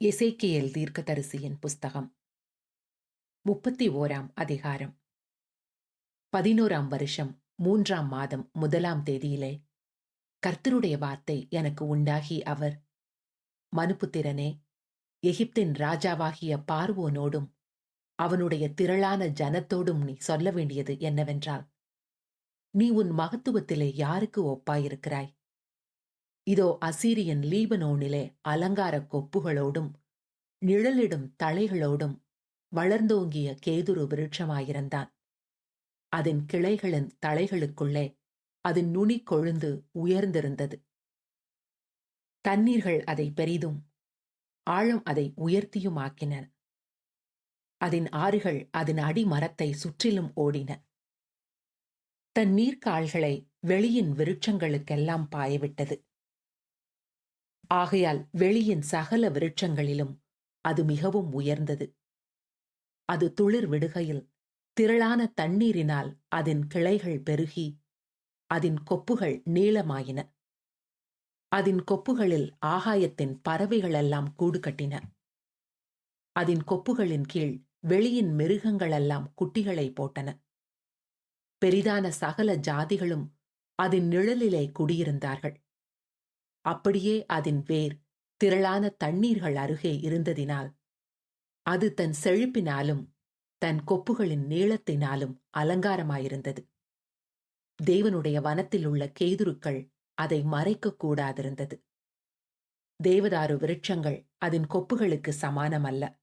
எசேக்கியேல் தீர்க்கதரிசியின் புஸ்தகம். முப்பத்தி ஓராம் அதிகாரம். பதினோராம் வருஷம் மூன்றாம் மாதம் முதலாம் தேதியிலே கர்த்தருடைய வார்த்தை எனக்கு உண்டாகி அவர் மனுப்புத்திரனே எகிப்தின் ராஜாவாகிய பார்வோனோடும் அவனுடைய திரளான ஜனத்தோடும் நீ சொல்ல வேண்டியது என்னவென்றால் நீ உன் மகத்துவத்திலே யாருக்கு ஒப்பாயிருக்கிறாய்? இதோ அசீரியன் லீபனோனிலே அலங்கார கொப்புகளோடும் நிழலிடும் தலைகளோடும் வளர்ந்தோங்கிய கேதுரு விருட்சமாயிருந்தான். அதன் கிளைகளின் தலைகளுக்குள்ளே அதன் நுனி கொழுந்து உயர்ந்திருந்தது. தண்ணீர்கள் அதை பெரிதும் ஆழம் அதை உயர்த்தியுமாக்கின. அதன் ஆறுகள் அதன் அடிமரத்தை சுற்றிலும் ஓடின. தன் நீர்க்கால்களை வெளியின் விருட்சங்களுக்கெல்லாம் பாயவிட்டது. ஆகையால் வெளியின் சகல விருட்சங்களிலும் அது மிகவும் உயர்ந்தது. அது துளிர் விடுகையில் திரளான தண்ணீரினால் அதன் கிளைகள் பெருகி அதன் கொப்புகள் நீளமாயின. அதன் கொப்புகளில் ஆகாயத்தின் பறவைகளெல்லாம் கூடு கட்டின. அதன் கொப்புகளின் கீழ் வெளியின் மிருகங்களெல்லாம் குட்டிகளை போட்டன. பெரிதான சகல ஜாதிகளும் அதன் நிழலிலே குடியிருந்தார்கள். அப்படியே அதன் வேர் திரளான தண்ணீர்கள் அருகே இருந்ததினால் அது தன் செழிப்பினாலும் தன் கொப்புகளின் நீளத்தினாலும் அலங்காரமாயிருந்தது. தேவனுடைய வனத்தில் உள்ள கேதுருக்கள் அதை மறைக்கக் கூடாதிருந்தது. தேவதாரு விருட்சங்கள் அதன் கொப்புகளுக்கு சமானமல்ல.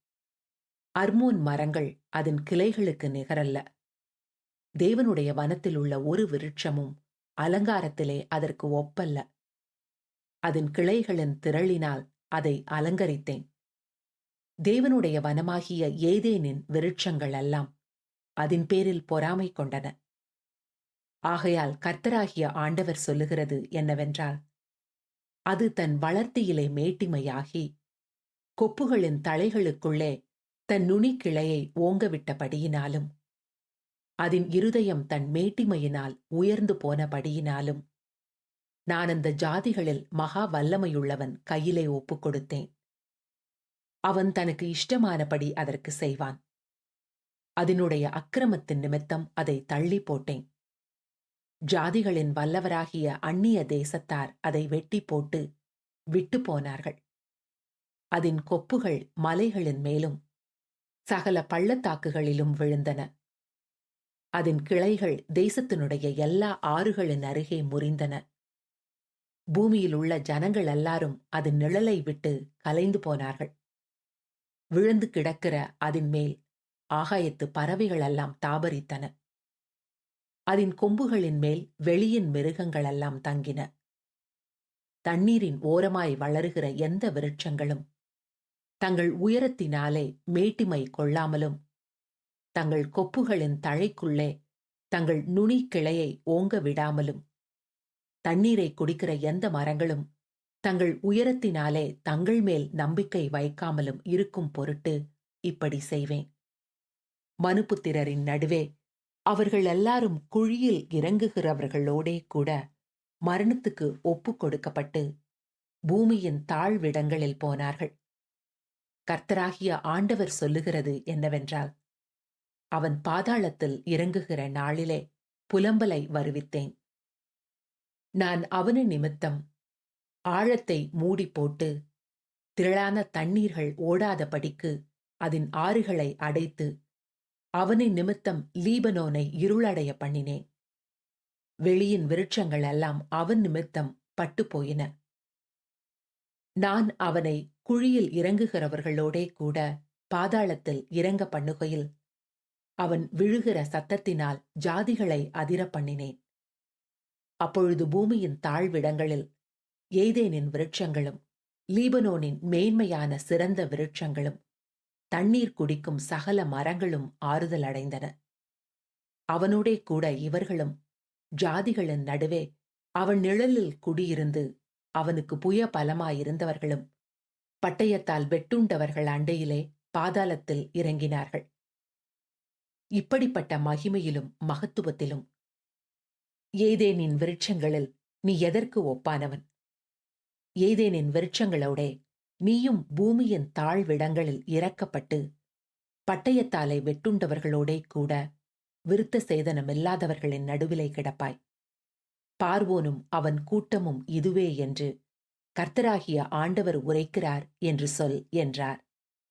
அர்மோன் மரங்கள் அதன் கிளைகளுக்கு நிகரல்ல. தேவனுடைய வனத்தில் உள்ள ஒரு விருட்சமும் அலங்காரத்திலே அதற்கு ஒப்பல்ல. அதன் கிளைகளின் திரளினால் அதை அலங்கரித்தேன். தேவனுடைய வனமாகிய ஏதேனின் விருட்சங்கள் எல்லாம் அதன் பேரில் பொறாமை கொண்டன. ஆகையால் கர்த்தராகிய ஆண்டவர் சொல்லுகிறது என்னவென்றால் அது தன் வளர்த்தியிலே மேட்டிமையாகி கொப்புகளின் தலைகளுக்குள்ளே தன் நுனி கிளையை ஓங்கவிட்டபடியினாலும் அதன் இருதயம் தன் மேட்டிமையினால் உயர்ந்து போனபடியினாலும் நான் அந்த ஜாதிகளில் மகா வல்லமையுள்ளவன் கையிலே ஒப்புக் கொடுத்தேன். அவன் தனக்கு இஷ்டமானபடி அதற்கு செய்வான். அதனுடைய அக்கிரமத்தின் நிமித்தம் அதை தள்ளி போட்டேன். ஜாதிகளின் வல்லவராகிய அந்நிய தேசத்தார் அதை வெட்டி போட்டு விட்டு போனார்கள். அதன் கொப்புகள் மலைகளின் மேலும் சகல பள்ளத்தாக்குகளிலும் விழுந்தன. அதன் கிளைகள் தேசத்தினுடைய எல்லா ஆறுகளின் அருகே முறிந்தன. பூமியில் உள்ள ஜனங்கள் எல்லாரும் அதன் நிழலை விட்டு கலைந்து போனார்கள். விழுந்து கிடக்கிற அதன் மேல் ஆகாயத்து பறவைகள் எல்லாம் தாபரித்தன. அதன் கொம்புகளின் மேல் வெளியின் மிருகங்களெல்லாம் தங்கின. தண்ணீரின் ஓரமாய் வளருகிற எந்த விருட்சங்களும் தங்கள் உயரத்தினாலே மேட்டிமை கொள்ளாமலும் தங்கள் கொப்புகளின் தழைக்குள்ளே தங்கள் நுனி கிளையை ஓங்க விடாமலும் தண்ணீரை குடிக்கிற எந்த மரங்களும் தங்கள் உயரத்தினாலே தங்கள் மேல் நம்பிக்கை வைக்காமலும் இருக்கும் பொருட்டு இப்படி செய்வேன். மனுபுத்திரரின் நடுவே அவர்கள் எல்லாரும் குழியில் இறங்குகிறவர்களோடே கூட மரணத்துக்கு ஒப்பு கொடுக்கப்பட்டு பூமியின் தாழ்விடங்களில் போனார்கள். கர்த்தராகிய ஆண்டவர் சொல்லுகிறது என்னவென்றால் அவன் பாதாளத்தில் இறங்குகிற நாளிலே புலம்பலை வருவித்தேன். நான் அவனு நிமித்தம் ஆழத்தை மூடி போட்டு திரளான தண்ணீர்கள் ஓடாதபடிக்கு அதன் ஆறுகளை அடைத்து அவனை நிமித்தம் லீபனோனை இருளடைய பண்ணினேன். வெளியின் விருட்சங்கள் எல்லாம் அவன் நிமித்தம் பட்டு போயின. நான் அவனை குழியில் இறங்குகிறவர்களோடே கூட பாதாளத்தில் இறங்க பண்ணுகையில் அவன் விழுகிற சத்தத்தினால் ஜாதிகளை அதிர பண்ணினேன். அப்பொழுது பூமியின் தாழ்விடங்களில் ஏதேனின் விருட்சங்களும் லீபனோனின் மேன்மையான சிறந்த விருட்சங்களும் தண்ணீர் குடிக்கும் சகல மரங்களும் ஆறுதல் அடைந்தன. அவனோடே கூட இவர்களும் ஜாதிகளின் நடுவே அவன் நிழலில் குடியிருந்து அவனுக்கு புய பலமாயிருந்தவர்களும் பட்டயத்தால் வெட்டுண்டவர்கள் அண்டையிலே பாதாளத்தில் இறங்கினார்கள். இப்படிப்பட்ட மகிமையிலும் மகத்துவத்திலும் ஏதேனின் விருட்சங்களில் நீ எதற்கு ஒப்பானவன்? ஏதேனின் விருட்சங்களோடே நீயும் பூமியின் தாழ்விடங்களில் இறக்கப்பட்டு பட்டயத்தாலை வெட்டுண்டவர்களோடே கூட விருத்த சேதனமில்லாதவர்களின் நடுவிலே கிடப்பாய். பார்வோனும் அவன் கூட்டமும் இதுவே என்று கர்த்தராகிய ஆண்டவர் உரைக்கிறார் என்று சொல் என்றார்.